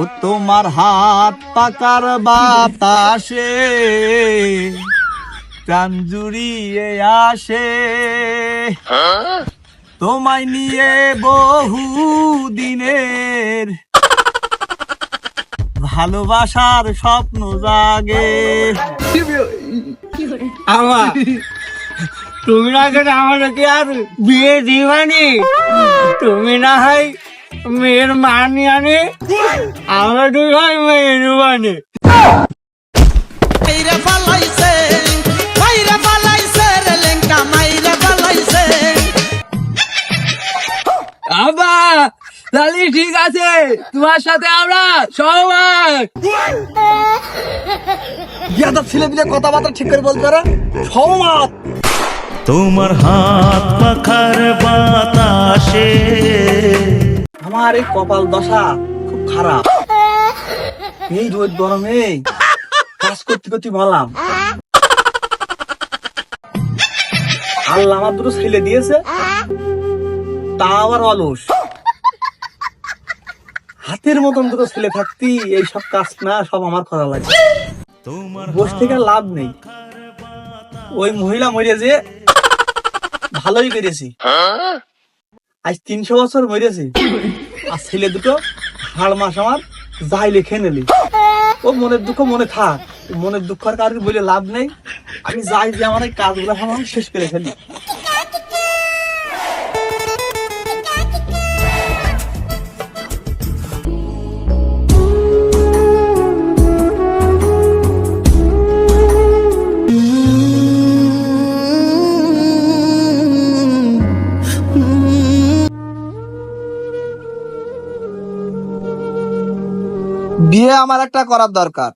ও তোমার হাত পাকার বাতাসে প্রাণ জুড়িয়ে আসে। তোমায় নিয়ে বহু দিনের ভালোবাসার স্বপ্ন জাগে। আমার তুমি না কেন আমাদেরকে আর বিয়ে দিবানি তুমি না হয় মেয়ের মা নিয়ে আনে আমরা দুই ভাই মেয়ে নিবানি মাইরে ফালাইছে মাইরে ফালাইছে রে লেঙ্কা মাইরে ফালাইছে আবা লালি ঠিক আছে তোমার সাথে আমরা সবাই। বিয়াদার ছেলে পিলে কথাবার্তা ঠিক করে বলতে পারে? সহমত তোমার হাত পাখার বাতাসে। আমার এই কপাল দশা খুব খারাপ। এই রোদ গরমে কাজ করতে করতে বললাম। আল্লাহ আমার দুটো ছেলে দিয়েছে তা আবার অলস। হাতের মতন দুটো ছেলে থাকতি এই সব কাজ না সব আমার করা লাগে। বসে থেকে লাভ নেই। ওই মহিলা মরে যে ভালোই করেছি আজ তিনশো বছর মরেছি। আর ছেলে দুটো হাড় মাস আমার যাই লিখে নিলি। ও মনের দুঃখ মনে থাক। মনের দুঃখ আর কারোর বলে লাভ নেই। আমি যাই যে আমার এই কাজগুলো এখন শেষ করে ফেলি। বিয়ে আমার একটা করার দরকার।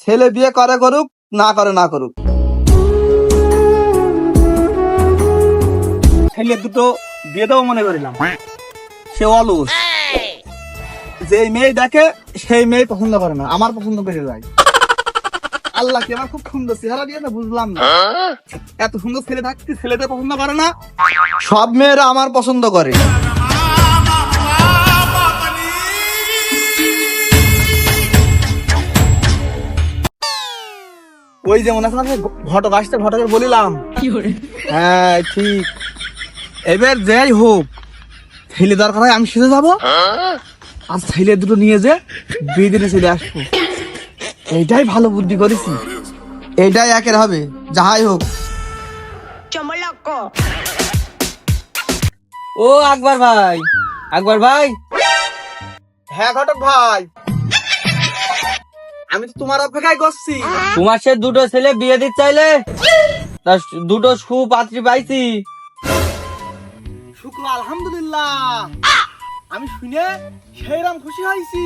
ছেলে বিয়ে করে করুক, না করে না করুক। ছেলে দুটো বিয়ে দেবো মনে করিলাম। সে অলস। যে মেয়ে দেখে, সেই মেয়ে পছন্দ করে না। আমার পছন্দ করে যায়। আল্লাহ কি আমার খুব সুন্দর চেহারা দিয়েছে বুঝলাম না। এত সুন্দর ছেলে থাকতে ছেলেদের পছন্দ করে না। সব মেয়েরা আমার পছন্দ করে। ওই যেমন এখন আমি ঘটক আসতে ঘটকের বলিলাম। হ্যাঁ ঠিক। এবার যাই হোক ছেলে দরকার হয় আমি সেজে যাব। আর ছেলে দুটো নিয়ে যে বিয়ে দিনে চলে আসব। এইটাই ভালো বুদ্ধি করেছি। এইটাই একের হবে যাহাই হোক। ও আকবর ভাই। আকবর ভাই। হ্যাঁ ঘটক ভাই। আমি তো তোমার অপেক্ষায় করছি। তোমার সে দুটো ছেলে বিয়ে দিতে চাইলে তা দুটো সুপাত্রী পাইছি। শুক্র আলহামদুলিল্লাহ। আমি শুনে সেইরাম খুশি হয়েছি।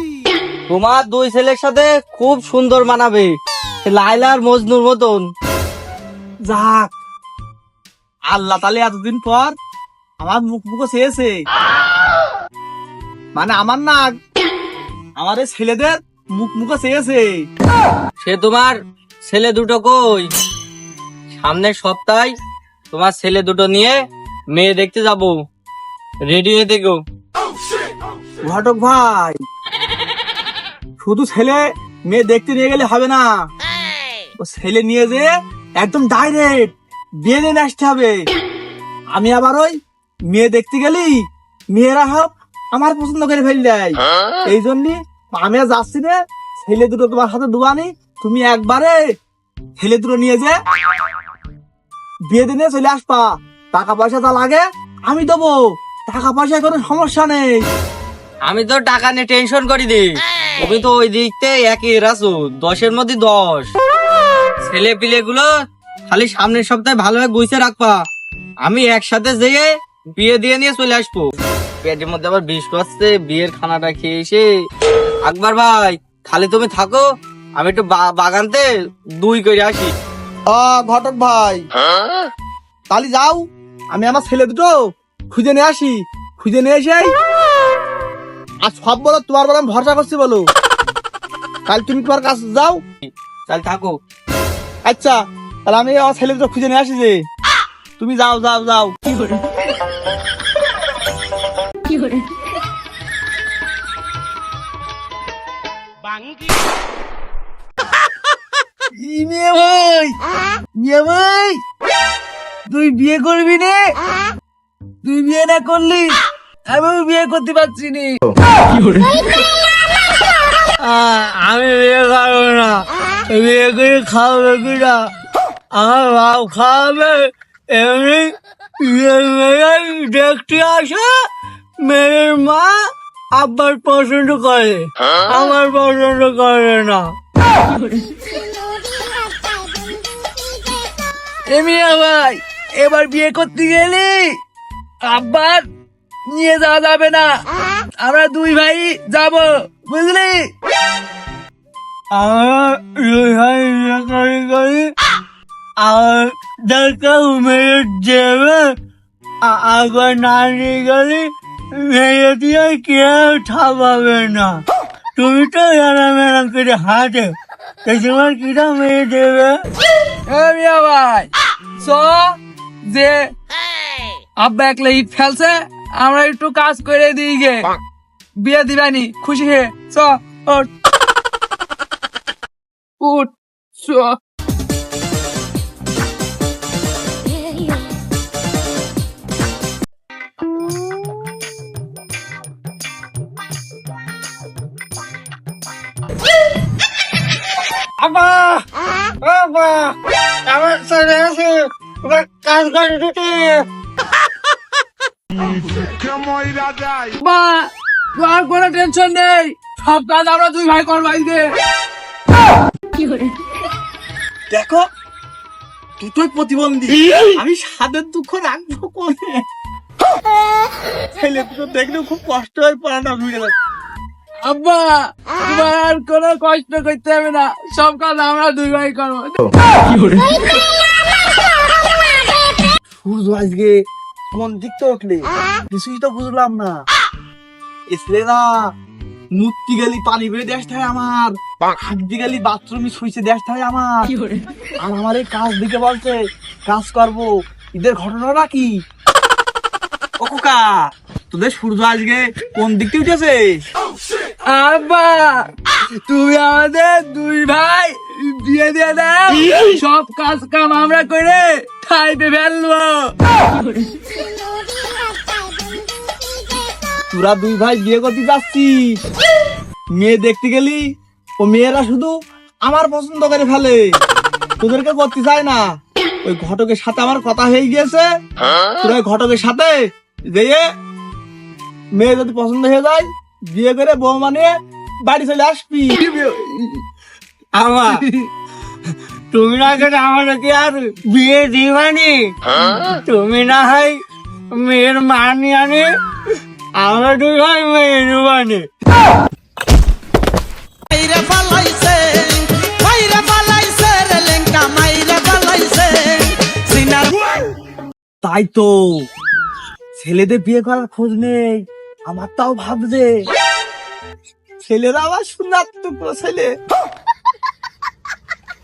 তোমার দুই ছেলের সাথে খুব সুন্দর মানাবে। লাইলার মজনুর মতন। যাক। আল্লাহ তালে এতদিন পর আমার মুখ মুখ চেয়েছে। মানে আমার না আমার ছেলেদের মুখ মুখ চেয়েছে সে তোমার ছেলে দুটো কই? সামনের সপ্তাহে তোমার ছেলে দুটো নিয়ে মেয়ে দেখতে যাব। রেডি হয়ে দেখো ঘটক ভাই শুধু ছেলে মেয়ে দেখতে নিয়ে গেলে হবে না। ও ছেলে নিয়ে যে একদম ডাইরেক্ট বিয়ে নিয়ে আসতে হবে। আমি আবার ওই মেয়ে দেখতে গেলি মেয়েরা সব আমার পছন্দ করে ফেল দেয়। এই জন্য আমি যাচ্ছি রে, ছেলে দুটো তোমার হাতে দুবানি তুমি একবারে ছেলে দুটো নিয়ে যে বিয়ে দিনে চলে আসবা। টাকা পয়সা যা লাগে আমি দেবো। টাকা পয়সা কোনো সমস্যা নেই। আমি তো টাকা নিয়ে টেনশন করি দি তুমি তো ওই দিকতে একই রাসু, দশের মধ্যে দশ। ছেলে পিলে গুলো খালি সামনের সপ্তাহে ভালোভাবে গুইছে রাখবা। আমি একসাথে যেয়ে বিয়ে দিয়ে নিয়ে চলে আসব। পেটের মধ্যে আবার বিষ পাচ্ছে বিয়ের খানাটা খেয়ে এসে আকবর ভাই খালি তুমি থাকো আমি একটু বাগানতে দুই করে আসি। আ ঘটক ভাই। তাহলে যাও আমি আমার ছেলে দুটো খুঁজে নিয়ে আসি খুঁজে নিয়ে এসে আর সব বলো তোমার বলো আমি ভরসা করছি বলো। কাল তুমি তোমার কাছে যাও। তাহলে থাকো। আচ্ছা তাহলে আমি আমার ছেলে দুটো খুঁজে নিয়ে আসি যে। তুমি যাও যাও যাও। মেয়ে ভাই মেয়ে ভাই, তুই বিয়ে করবি নে? তুই বিয়ে না করলি, আমি বিয়ে করতে পারছি নি। আমি বিয়ে করব না। বিয়ে করে খাওয়াবে কিনা? আমার বাপ খাওয়াবে, এমনি দেখতে আসে, মেয়ের মা আব্বার পছন্দ করে। আমার পছন্দ করে না। ভাই, এবার বিয়ে করতে গেলি? আব্বার নিয়ে যাওয়া যাবে না। আমরা দুই ভাই যাব, বুঝলি? আমরা দুই ভাই করি আর দরকার মেয়ে দেবে আ- আবার না নিয়ে গেলে। মেয়ে দিয়ে কেউ ঠাপাবে না। তুমি তো এরাম এরাম করে এই সময় কিটা মেয়ে দেবে? মিয়া ভাই, চ যে আব্বা একলা ইট ফেলছে, আমরা একটু কাজ করে দিই গে। বিয়ে দিবানি, খুশি হে। চ, ওঠ। উঠ, চ। আব্বা! আব্বা! আমার চলে আসে কাজ করে দিতে। মা কোনো টেনশন নেই। সব কাজ আমরা দুই ভাই করব আজকে দেখো দুটোই প্রতিবন্ধী। আমি সাদের দুঃখ রাখব কোনে? ছেলে দুটো দেখলেও খুব কষ্ট হয় পড়াটা ভিড়ে আব্বা তোমার আর কোনো কষ্ট করতে হবে না। সব কাজ আমরা দুই ভাই করব। সূর্য আজকে? কোন দিক তো উঠলে কিছুই তো বুঝলাম না। এসলে না মুক্তি গেলি পানি বেড়ে দেশ থাকে আমার। হাঁটতে গেলি বাথরুমে শুইছে দেশ থাকে আমার আর আমার এই কাজ দিকে বলছে কাজ করব। ঈদের ঘটনাটা কি ও কোকা তোদের সূর্য আজকে কোন দিক থেকে উঠেছে? আব্বা তুমি আমাদের দুই ভাই বিয়ে দিয়ে দাও। সব কাজ কাম আমরা করে ঠাইতে ফেলব। তোরা দুই ভাই বিয়ে করতে যাচ্ছিস। মেয়ে দেখতে গেলি ও মেয়েরা শুধু আমার পছন্দ করে ফেলে। তোদেরকে করতে চায় না। ওই ঘটকের সাথে আমার কথা হয়ে গিয়েছে। তোরা ওই ঘটকের সাথে যেয়ে মেয়ে যদি পছন্দ হয়ে যায় বিয়ে করে বউ মানে বাড়ি চলে আসবি। আমার তুমি না করে আমাদেরকে আর বিয়ে দিবানি। তুমি না হয় মেয়ের মা নিয়ে আনি আমরা দুই ভাই মেয়ে মাইরে তাই তো ছেলেদের বিয়ে করার খোঁজ নেই। আমার তাও ভাবছে ছেলেরা আবার সুন্দর টুকরো ছেলে।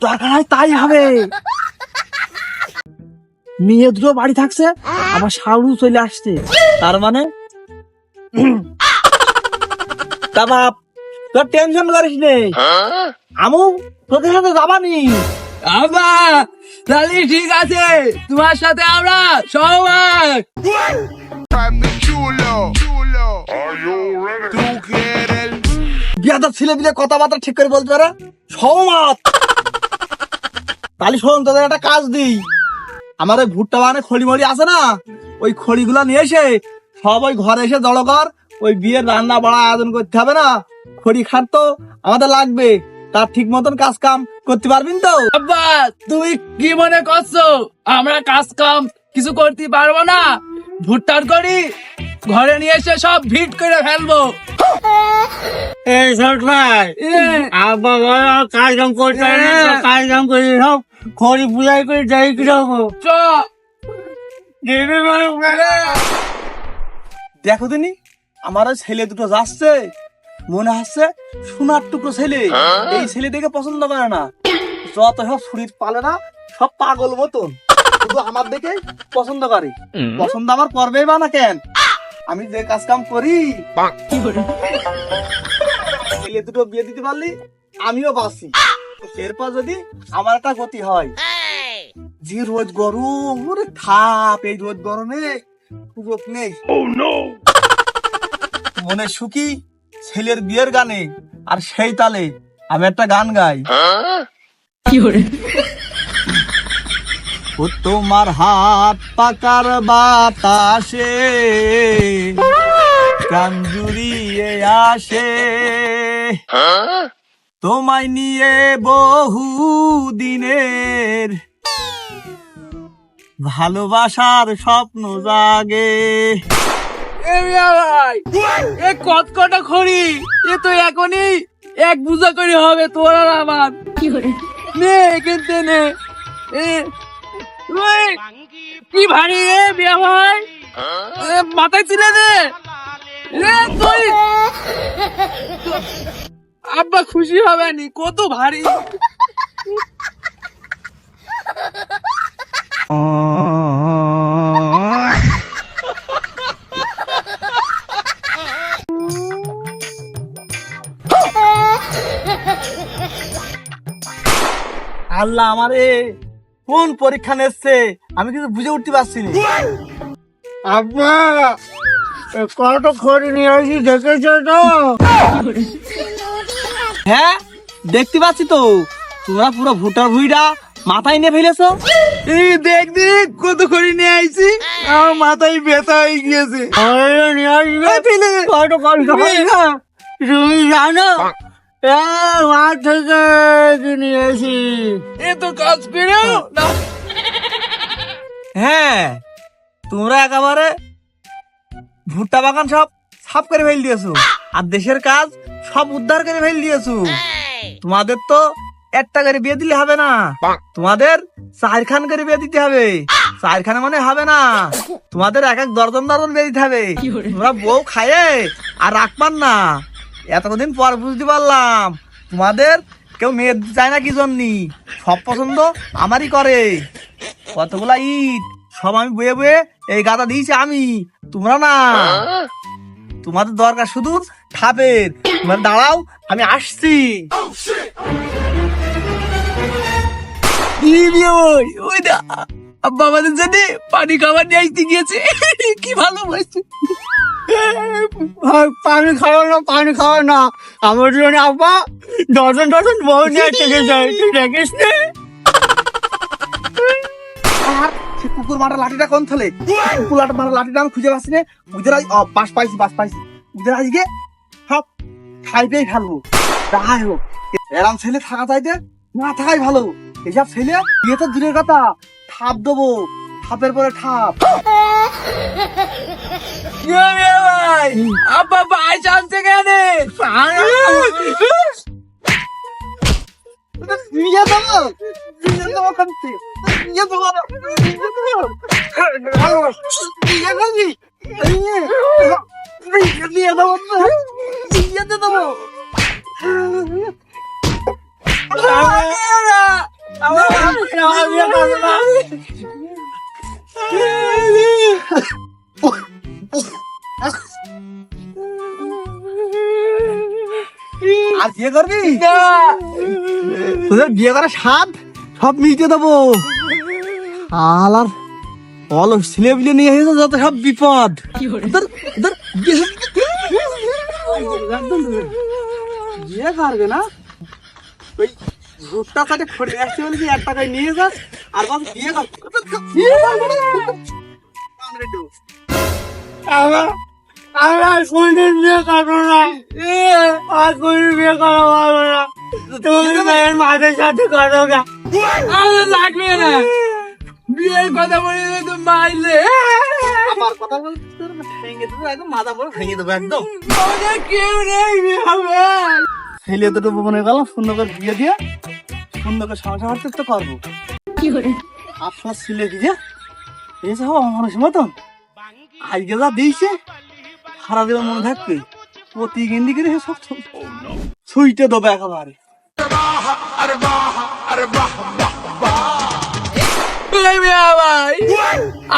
দরকার তাই হবে। মেয়ে দুটো বাড়ি থাকছে আবার সাউরু চলে আসছে। তার মানে? তা বাপ তোর টেনশন করিস নেই আমু তোদের সাথে যাবানি। আবা তাহলে ঠিক আছে। তোমার সাথে আমরা সবাই বিয়াদার ছেলে মিলে কথাবার্তা ঠিক করে বলতে পারে? সহমত তাহলে শোন তোদের একটা কাজ দিই। আমার ওই ভুট্টা বাগানে খড়ি মড়ি আছে না? ওই খড়িগুলো নিয়ে এসে সব ওই ঘরে এসে জড়ো কর। ওই বিয়ের রান্না বাড়া আয়োজন করতে হবে না? খড়ি খাট তো আমাদের লাগবে। তার ঠিক মতন কাজ কাম করতে পারবেন তো? আব্বা তুমি কি মনে করছ? আমরা কাজ কাম কিছু করতে পারব না? ভুট্টার করি ঘরে নিয়ে এসে সব ভিট করে ফেলব। এই ছোট ভাই আব্বা করতে কাম করে সব খড়ি পূজাই করে যাই কি চ। দেখো দিনি আমার ওই ছেলে দুটো যাচ্ছে। মনে হচ্ছে সোনার টুকরো ছেলে। এই ছেলে দেখে পছন্দ করে না। যত সব শরীর পালে না সব পাগল মতন। শুধু আমার দেখে পছন্দ করে। পছন্দ আমার করবেই বা না কেন? আমি যে কাজ কাম করি। ছেলে দুটো বিয়ে দিতে পারলি আমিও তো এরপর যদি আমার একটা গতি হয়। যে রোজ গরম ওরে থাপ এই রোজ গরমে সুযোগ নেই। মনে সুখী ছেলের বিয়ের গানে আর সেই তালে আমি একটা গান গাই। ও তোমার হাত পাকার বাতাসে কান জুড়িয়ে আসে। তোমায় নিয়ে বহু দিনের ভালোবাসার স্বপ্ন জাগে। এ কটকটা খড়ি? এ তো এখনই এক বুঝা করে হবে তোর আর আমার। নে কিনতে নে। এ, ওই, কি ভারী এ বিয়া ভাই মাথায় ছিলে দে। তুই। আব্বা খুশি হবে নি কত ভারী। আল্লাহ আমারে। কোন পরীক্ষা নিচ্ছে? আমি কিন্তু বুঝে উঠতে পারছি না আব্বা কত খড়ি নিয়ে আসি দেখেছ তো? হ্যাঁ দেখতে পাচ্ছি তো। তোমরা পুরো ভুটার ভুইটা মাথায় নিয়ে ফেলেছো? এই দেখ দেখ কত খড়ি নিয়ে আইছি আমার মাথায় ব্যথা হয়ে গিয়েছে। নিয়ে কত কষ্ট হয় না তুমি জানো মাঠ থেকে কিনে এসি এ তো কাজ করে হ্যাঁ তোমরা একেবারে ভুট্টা বাগান সব সাফ করে ফেল দিয়েছ। আর দেশের কাজ সব উদ্ধার করে ফেল দিয়েছ। তোমাদের তো একটা করে বিয়ে দিলে হবে না। তোমাদের চার খান করে বিয়ে দিতে হবে। চার খানে মানে হবে না। তোমাদের এক এক দর্জন দর্জন বিয়ে দিতে হবে। তোমরা বউ খায়ে আর রাখবার না। এতদিন পর বুঝতে পারলাম তোমাদের কেউ মেয়ে চায় না কি জন্যি? সব পছন্দ আমারই করে। কতগুলা ইট সব আমি বয়ে বয়ে এই গাদা দিয়েছি আমি তোমরা না। তোমাদের দরকার শুধু ঠাপের তোমরা দাঁড়াও আমি আসছি। ওই ওই দা। আব্বা আমাদের জন্য পানি খাবার নিয়ে আসতে গিয়েছে। কি ভালো বলছে পানি খাওয়া না পানি খাওয়া না। আমার জন্য আব্বা ডজন ডজন বউ নিয়ে থেকে যায় তুই দেখিস কুকুর মারা লাঠিটা কোন থলে? কুকুর মারা লাঠিটা আমি খুঁজে পাচ্ছি না। উদের আজ বাস পাইছি বাস পাইছি। উদের আজকে সব খাইতেই ফেলব যাই হোক এরাম ছেলে থাকা চাইতে না থাকাই ভালো। এসব ছেলে বিয়ে তো দূরের কথা। ঠাপ দেবো। ঠাপের পরে ঠাপ। ভাই আব্বা ভাই জানতে কেনে? বিয়ে দেবো বিয়ে দেবো কানতে বিয়ে দেবো বিয়ে দেবো বিয়ে করবি বিয়ে দিয়ে দেবো বিয়ে দিয়ে দেবো আর বিয়ে করবি? তোদের বিয়ে করার স্বাদ? সব মিটে দেবো। আলার অলস ছেলে বিলে নিয়ে এসেছে যত সব বিপদ। ওদের ওদের বিয়ে বিয়ে করবে না? ওই ভুট্টা খড়ে আসছে বলে কি এক টাকায় নিয়ে যাস? আর বাস বিয়ে কর বিয়ে করবে না। আমার আমার কোনদিন বিয়ে করব না। আর কোনদিন বিয়ে করা পারব না। তুমি মেয়ের সাথে করো লাগবে না। বিয়ের কথা বলে তো মারলে আমার কথা তোর ভেঙে দেবো একদম মাথা পরে ভেঙে দেবো একদম। আমাদের কেউ নেই বিয়ে হবে। ছেলে দুটো মনে গেলাম সুন্দর করে বিয়ে দিয়ে সুন্দর করে সংসার করতে তো করব। আপনার ছেলে কি যে? এই সব মানুষ মতন। আজকে যা দিয়েছে সারা দিন মনে থাকবে। প্রতি গেন্দি করে সব ছুইতে দেবো। একেবারে।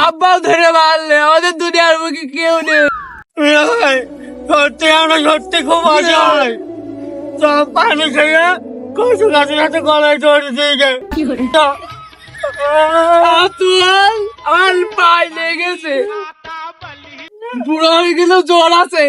আব্বাও ধরে মারলে আমাদের দুনিয়ার মুখে কেউ নেই। ভাই, সত্যি আমরা সত্যি খুব অসহায় সব পানি খেয়ে কচু গাছের সাথে গলায় ধরে দিয়ে আমার পায়ে লেগেছে। বুড়ো হয়ে গেল জ্বর আছে।